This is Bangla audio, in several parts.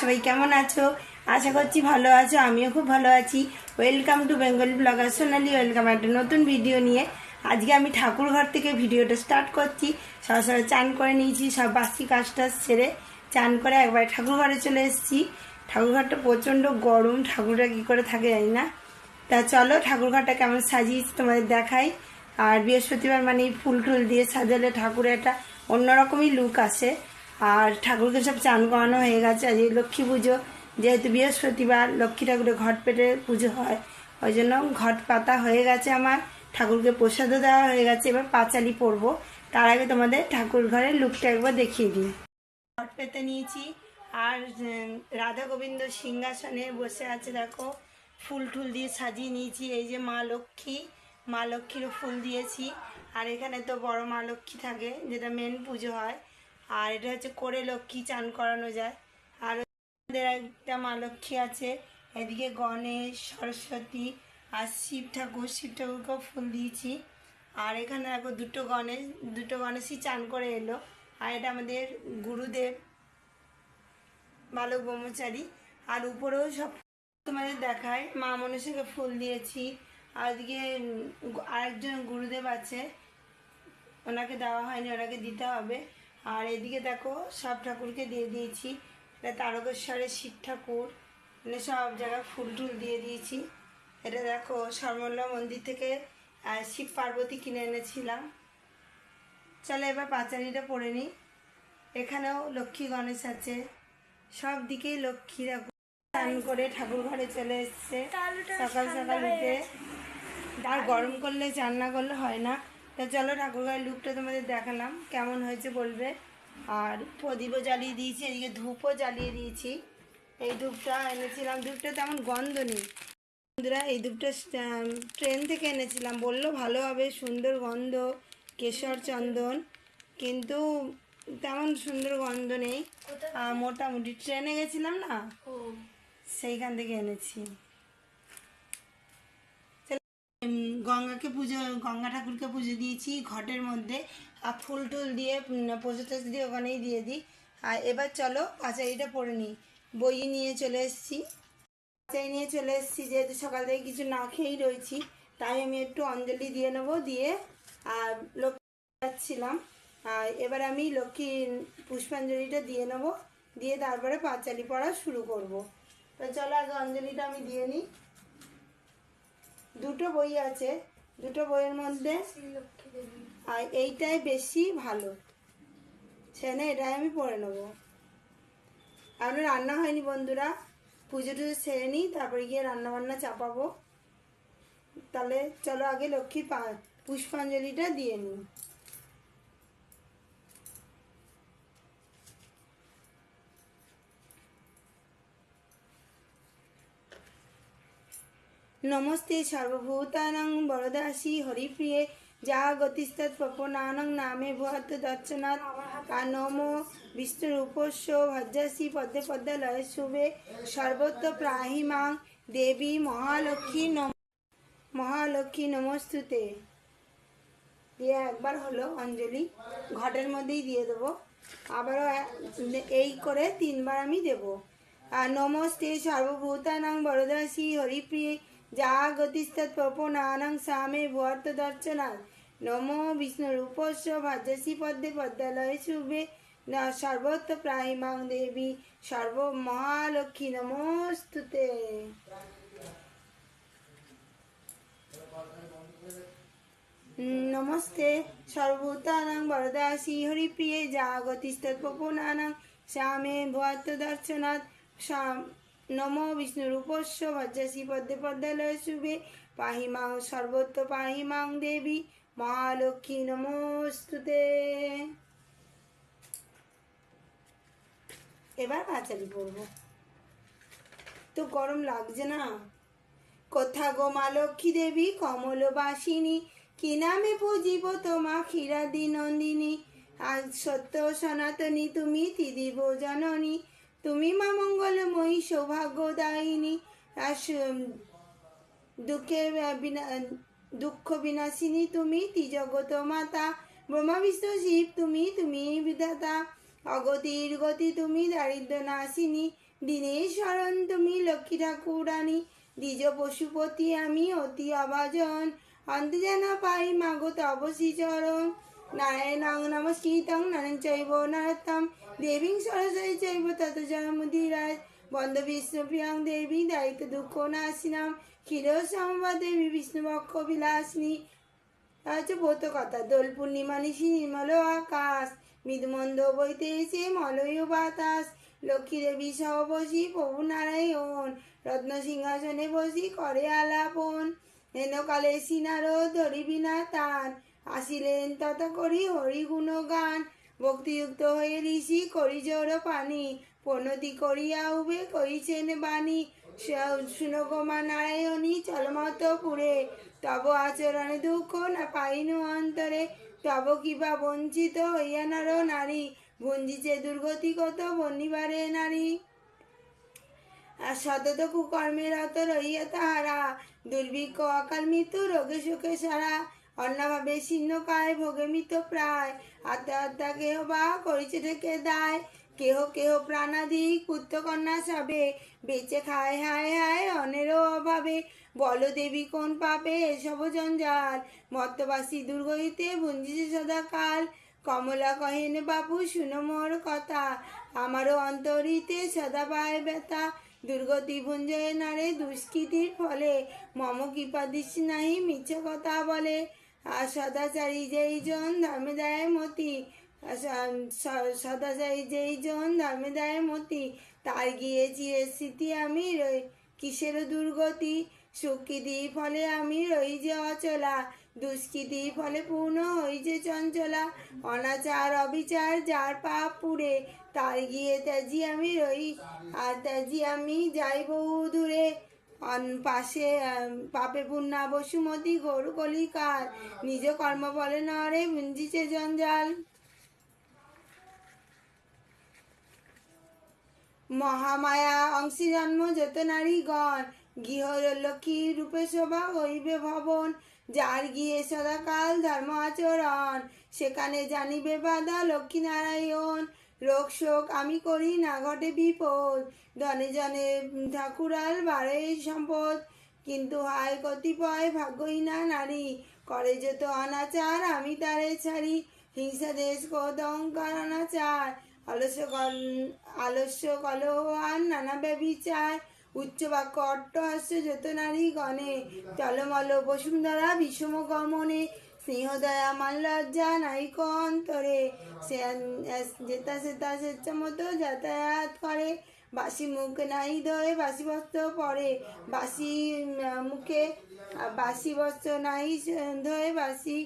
সবাই কেমন আছো? আশা করছি ভালো আছো, আমিও খুব ভালো আছি। Welcome to Bengal blogger Sonali welcome একটা নতুন ভিডিও নিয়ে। আজকে আমি ঠাকুর ঘর থেকে ভিডিওটা স্টার্ট করছি। সবাই চান করে নিয়েছি, সব বাসি কাজটা সেরে চান করে একবার ঠাকুর ঘরে চলে এসেছি। ঠাকুর ঘরটা প্রচণ্ড গরম, ঠাকুরটা কী করে থাকে জানি না। তা চলো ঠাকুর ঘরটা কেমন সাজিয়েছি তোমাদের দেখাই। আর বৃহস্পতিবার মানে ফুল টুল দিয়ে সাজালে ঠাকুরের একটা অন্যরকমই লুক আসে। আর ঠাকুরকে সব চান করানো হয়ে গেছে। আজ এই লক্ষ্মী পুজো। যেহেতু বৃহস্পতিবার লক্ষ্মী ঠাকুরের ঘট পেটে পুজো হয়, ওই জন্য ঘট পাতা হয়ে গেছে আমার। ঠাকুরকে প্রসাদও দেওয়া হয়ে গেছে। এবার পাঁচালি পরবো। তার আগে তোমাদের ঠাকুর ঘরের লুকটা একবার দেখিয়ে দিই। ঘট পেতে নিয়েছি। আর রাধা গোবিন্দ সিংহাসনে বসে আছে, দেখো। ফুল টুল দিয়ে সাজিয়ে নিয়েছি। এই যে মা লক্ষ্মী, মা লক্ষ্মীরও ফুল দিয়েছি। আর এখানে তো বড় মা লক্ষ্মী থাকে, যেটা মেন পুজো হয়। আর এটা হচ্ছে করে লক্ষ্মী চান করানো যায়। আর আমাদের একটা মা লক্ষ্মী আছে এদিকে গণেশ সরস্বতী আর শিব ঠাকুর শিব ঠাকুরকেও ফুল দিয়েছি। আর এখানে দেখো দুটো গণেশ দুটো গণেশই চান করে এলো। আর এটা আমাদের গুরুদেব বালক ব্রহ্মচারী। আর উপরেও সব তোমাদের দেখায় মা মনসাকে ফুল দিয়েছি। আর উম, আরেকজন গুরুদেব আছে ওনাকে দেওয়া হয়নি ওনাকে দিতে হবে। আর এদিকে দেখো সব ঠাকুরকে দিয়ে দিয়েছি। এটা তারকেশ্বরের শিব ঠাকুর। মানে সব জায়গায় ফুল টুল দিয়ে দিয়েছি। এটা দেখো সর্বল্লা মন্দির থেকে শিব পার্বতী কিনে এনেছিলাম। চলো এবার পাঁচালিটা পড়ে নিই। এখানেও লক্ষ্মী গণেশ আছে। সব দিকেই লক্ষ্মী ঠাকুর। স্নান করে ঠাকুর ঘরে চলে এসছে। সকাল সকাল উঠে আর গরম করলে চান না করলে হয় না। তো চলো ঠাকুর ঘরের লুকটা তোমাদের দেখালাম কেমন হয়েছে বলবে? আর প্রদীপও জ্বালিয়ে দিয়েছি এদিকে ধূপও জ্বালিয়ে দিয়েছি। এই ধূপটা এনেছিলাম ধূপটা তেমন গন্ধ নেই। বন্ধুরা এই ধূপটা ট্রেন থেকে এনেছিলাম বলল ভালো হবে সুন্দর গন্ধ কেশর চন্দন কিন্তু তেমন সুন্দর গন্ধ নেই। মোটামুটি ট্রেনে গেছিলাম না? সেইখান থেকে এনেছি। গঙ্গাকে পুজো, গঙ্গা ঠাকুরকে পুজো দিয়েছি, ঘটের মধ্যে। আর ফুল টুল দিয়ে প্রসাদ টসাদ দিয়ে ওখানেই দিয়ে দিই। আর এবার চলো পাঁচাইটা পরে নিই। বই নিয়ে চলে এসেছি। পাঁচাই নিয়ে চলে এসেছি, যেহেতু সকাল থেকে কিছু না খেয়েই রয়েছি, তাই আমি একটু অঞ্জলি দিয়ে নেব, দিয়ে, আর লক্ষ্মী যাচ্ছিলাম। আর এবার আমি লক্ষ্মী পুষ্পাঞ্জলিটা দিয়ে নেব, দিয়ে তারপরে পাঁচালি পড়া শুরু করব। তো চলো আগে অঞ্জলিটা আমি দিয়ে নিই। দুটো বই আছে, দুটো বইয়ের মধ্যে আর এইটাই বেশি ভালো। সেখানে এটাই আমি পড়ে নেব। এখনও রান্না হয়নি বন্ধুরা। পুজো টুজো সেরে নিই, তারপরে গিয়ে রান্না বান্না চাপাবো। তাহলে চলো আগে লক্ষ্মীর পা- পুষ্পাঞ্জলিটা দিয়ে নিই। নমস্তে সর্বভূতানাং বরদাসী হরিপ্রিয়ে যা গতিস্তৎপনানং নামে ভুয়াত আর নমো বিষ্ণুরূপস্য ভজ্জাসী পদ্মে পদ্মালয় শুভে। সর্বত্র প্রাহিমাং দেবী মহালক্ষ্মী নম মহালক্ষ্মী নমস্তুতে। দিয়ে একবার হলো অঞ্জলি। ঘটের মধ্যেই দিয়ে দেবো। আবারও এই করে তিনবার আমি দেব। আর নমস্তে সর্বভূতানাং বরদাসী হরিপ্রিয়ে যা গতিস্তৎপনানং সামে ভুয়ার্ত দর্শনাথ নমো বিষ্ণুরূপস্য ভাজ্যসী পদ্মে পদ্মালয় শুভে সর্বত্র প্রাহিমাং দেবী সর্ব মহালক্ষ্মী নমস্তুতে নমস্তে সর্বভূতানাং বরদাসী হরিপ্রিয়ে জাগতিস্তৎপনানাং শ্যামে ভুয়াত্ম দর্শনাথ নমো বিষ্ণুরূপস্য ভজ্জাসী পদ্মে পদ্মালয় শুভে। পাহি মাং সর্বত্র পাহি মাং দেবী। মহালক্ষ্মী নমস্তুতে। এবার পাঁচালি পড়ব। তো গরম লাগছে না? কোথা গো মা লক্ষ্মী দেবী? কমলবাসিনী কি নামে পুজিব তোমা ক্ষীরাদি নন্দিনী? আজ সত্য সনাতনী তুমি ত্রিদিব জননী তুমি মা মঙ্গলময়ী সৌভাগ্যদায়িনী। সু- দুঃখে বিনাশিনী তুমি, ত্রিজগত মাতা। ব্রহ্মা বিষ্ণু শিব তুমি তুমি বিধাতা। অগতির গতি তুমি দারিদ্র নাসিনী দিনের তুমি, লক্ষ্মী ঠাকুরানী। দ্বিজ পশুপতি আমি, অতি অভাজন। অন্ত যেন পাই মাগত তব চরণ। নারায়ণং নমস্কৃতং নারায়ণ চৈব নরতম দেবীং সরস্বতী চৈব তত জয়মুদিরাজ বন্দ বিষ্ণুপ্রিয়ং দেবী দায়িত্ব দুঃখ নাশিনাম ক্ষীর সমবা দেবী বিষ্ণুবক্ষ বিলাসিনী হচ্ছে ব্রত কথা দোল পূর্ণিমা নিশি নির্মল আকাশ মৃদুমন্দ বইতে এসে মলয় বাতাস লক্ষ্মী দেবী সহ বসি প্রভু নারায়ণ রত্ন সিংহাসনে বসি করে আলাপন হেনকালে সিনারো ধরিবি না তান আসিলেন তত করি হরি গুণ গান ভক্তিযুক্ত হয়ে ঋষি করি জোর পানি পনতি করিয়া উবে করিছেন বাণী। শুনগমা নারায়ণী চলমত পুরে, তব আচরণে দুঃখ না পাইনু অন্তরে, তব কিবা বঞ্চিত হইয়া নর নারী, ভঞ্জিছে দুর্গতি কত নারী। আর সতত কুকর্মে রত রহিয়া তাহারা, দুর্ভিক্ষ অকাল মৃত্যু রোগে সুখে সারা। অন্যভাবে শীর্ণকায় ভোগে মৃত প্রায়। আত্মহত্যা কেহ বা করিছে থেকে দায়। কেহ কেহ প্রাণাদি পুত্র কন্যা সবে। বেঁচে খায়, হায় হায়, অনেরও অভাবে। বল দেবী কোন পাপে এসব জঞ্জাল? মত্তবাসী দুর্গ হইতে ভুঞ্জিছে সদাকাল। কমলা কহেন বাবু শুনো মোর কথা। আমারও অন্তরিতে সদা পায় ব্যথা। দুর্গতি ভুঞ্জয় নারে দুষ্কৃতির ফলে। মম কৃপা দৃষ্টি নাহি মিথ্যে কথা বলে। সদাচারী যেই জন ধর্মে দেয় মতি। সদাচারী যেই জন ধর্মে দেয় মতি। তার গিয়ে চিরে স্মৃতি আমি রই, কিসের দুর্গতি? সুকৃতি ফলে আমি রই যে অচলা দুষ্কৃতি ফলে পূর্ণ হই যে চঞ্চলা। অনাচার, অবিচার যার পাপ পুড়ে, তার গিয়ে ত্যাজি আমি রই, আর ত্যাজি আমি যাই বহু দূরে। পাশে পাপে পুণ্যা বসুমতী গরু কলিকার নিজ কর্ম বলে নরে ভুঞ্জিছে জঞ্জাল। মহামায়া অংশী জন্ম যত নারীগণ গৃহ লক্ষ্মী রূপে শোভা হইবে ভবন। যার গিয়ে সদাকাল ধর্ম আচরণ, সেখানে জানিবে বাধা লক্ষ্মী নারায়ণ। রোগ শোক আমি করি না, ঘটে বিপদ। ধনে জনে ঠাকুরাল বাড়ে সম্পদ। কিন্তু হায় কতিপয় ভাগ্যহীনা নারী, করে যত অনাচার, আমি তারে ছাড়ি। হিংসা দেশ অহংকার অনাচার আলস্য কল, আলস্য কলহ আর নানা ব্যবিচার উচ্চ বাক্য অট্টহাস্য যত নারী গণে। চলমল বসুন্ধরা বিষম গমনে। স্নেহদয়া মান লজ্জা নাইক অন্তরে সে যেতা সেতা স্বেচ্ছা মতো যাতায়াত করে। বাসি মুখ নাই ধোয় বাসি বস্ত্র পরে। বাসি মুখে বাসি বস্ত্র নাই ধোয় বাসি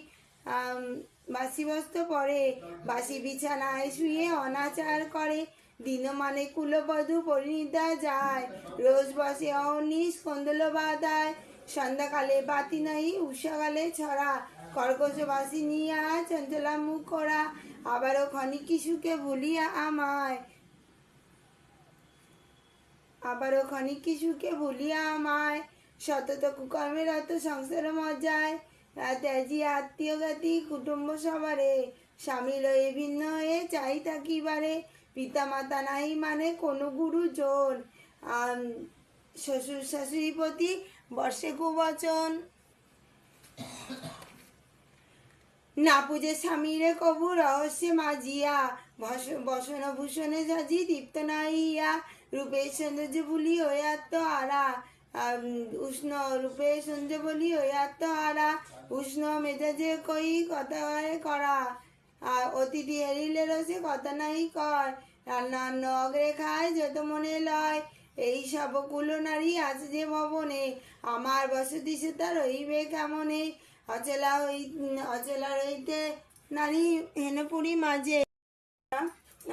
বাসি বস্ত্র পরে। বাসি বিছানায় শুয়ে অনাচার করে। দিন মানে কুলবধূ পরিণীতা যায়। রোজ বসে অনিশ কন্দল বাদায় সন্ধ্যাকালে বাতি নাই, উষাকালে ছড়া। কর্কশ বাসি নিয়া চঞ্চলা মুখ করা। আবারও ক্ষণিক সুখে ভুলিয়া আমায়। আবারও ক্ষণিক সুখে ভুলিয়া আমায়। সতত কুকর্মের অত সংসার মজায়। ত্যাজি আত্মীয় জ্ঞাতি কুটুম্ব সবারে। স্বামী লয়ে ভিন্ন হয়ে চাই থাকিবারে পিতা মাতা নাই মানে কোনো গুরু জন শ্বশুর শাশুড়ি প্রতি বর্ষে কুবচন। না পুজে স্বামীরে কবু রহস্যে মাজিয়া ভস- বসন ভূষণে সাজি দীপ্ত নাইয়া রূপে সৌন্দর্য বুলি আত্মহারা আম, উষ্ণ রূপে সৌন্দর্য বলি হয়ে আরা। উষ্ণ মেজাজে কই কথা করা। আর অতিথি হেরিলে রসে কথা নাই কর রান্না অন্ন অগ্রে খায়, যত মনে লয়। এই সব কুলো নারী আছে যে ভবনে, আমার বসতি সেতা রইবে কেমনে? অচলা হই, অচলা রইতে নারী হেনপুরি মাঝে।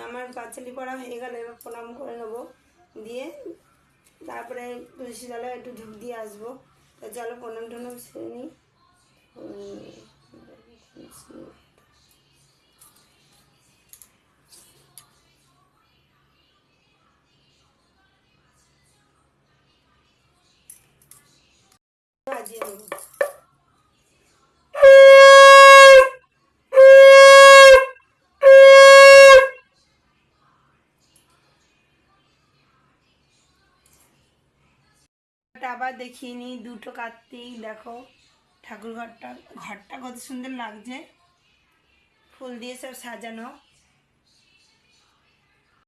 আমার পাঁচালি পড়া হয়ে গেল, এবার প্রণাম করে নেব। দিয়ে তারপরে তুলসী তলায় একটু ধূপ দিয়ে আসব। তা চলো প্রণাম টনাম সেরে নিই। আবার দেখিয়ে নিই, দুটো কার্তিক দেখো ঠাকুর ঘরটা ঘরটা কত সুন্দর লাগছে। ফুল দিয়ে সব সাজানো।